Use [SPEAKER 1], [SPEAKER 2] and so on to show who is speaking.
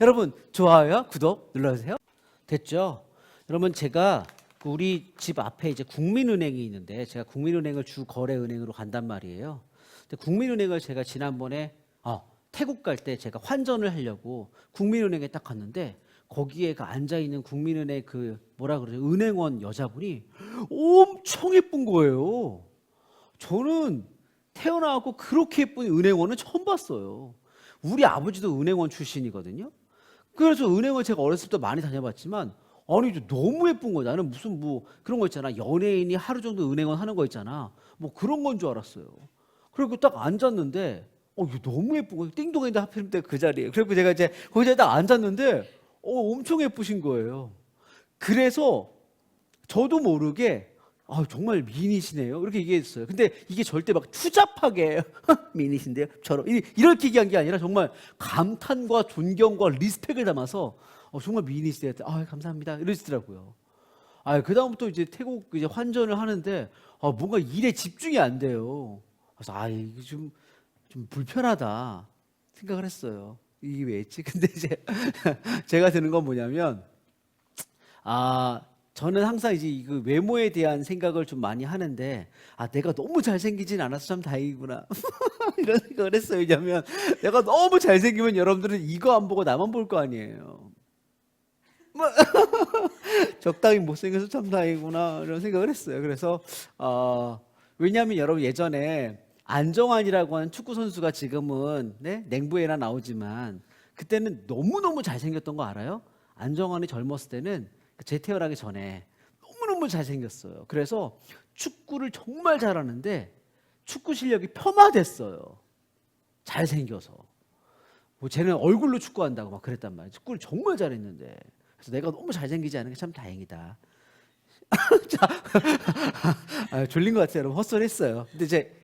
[SPEAKER 1] 여러분 좋아요, 구독 눌러주세요. 됐죠? 여러분 제가 그 우리 집 앞에 이제 국민은행이 있는데 제가 국민은행을 주 거래은행으로 간단 말이에요. 근데 국민은행을 제가 지난번에 어, 태국 갈 때 제가 환전을 하려고 국민은행에 딱 갔는데 거기에 그 앉아 있는 국민은행 그 뭐라 그러죠 은행원 여자분이 엄청 예쁜 거예요. 저는 태어나고 그렇게 예쁜 은행원은 처음 봤어요. 우리 아버지도 은행원 출신이거든요. 그래서 은행을 제가 어렸을 때 많이 다녀봤지만 아니 너무 예쁜 거 나는 무슨 뭐 그런 거 있잖아 연예인이 하루 정도 은행원 하는 거 있잖아 뭐 그런 건 줄 알았어요. 그리고 딱 앉았는데 어 이거 너무 예쁜 거예요. 띵동인데 하필이면 그 자리에. 그리고 제가 이제 거기에 딱 앉았는데 어 엄청 예쁘신 거예요. 그래서 저도 모르게 아 정말 미인이시네요 이렇게 얘기했어요. 근데 이게 절대 막 추잡하게 미인이신데요. 저런 이- 이렇게 얘기한 게 아니라 정말 감탄과 존경과 리스펙을 담아서 어, 정말 미인이시대요. 아 감사합니다 이러시더라고요. 아 그다음부터 이제 태국 이제 환전을 하는데 아, 뭔가 일에 집중이 안 돼요. 그래서 아 이게 좀 좀 불편하다 생각을 했어요. 이게 왜 했지? 근데 이제 제가 드는 건 뭐냐면 아 저는 항상 이제 이그 외모에 대한 생각을 좀 많이 하는데 아 내가 너무 잘생기진 않아서 참 다행이구나 이런 생각을 했어요. 왜냐하면 내가 너무 잘생기면 여러분들은 이거 안 보고 나만 볼 거 아니에요. 뭐 적당히 못생겨서 참 다행이구나 이런 생각을 했어요. 그래서 어, 왜냐하면 여러분 예전에 안정환이라고 하는 축구 선수가 지금은 네? 냉부에나 나오지만 그때는 너무 너무 잘생겼던 거 알아요? 안정환이 젊었을 때는 그 제 태어나기 전에 너무 너무 잘생겼어요. 그래서 축구를 정말 잘하는데 축구 실력이 폄하됐어요. 잘생겨서. 뭐 쟤는 얼굴로 축구한다고 막 그랬단 말이에요. 축구를 정말 잘했는데. 그래서 내가 너무 잘생기지 않은 게 참 다행이다. 자, 아, 졸린 것 같아요. 여러분 헛소리 했어요. 근데 이제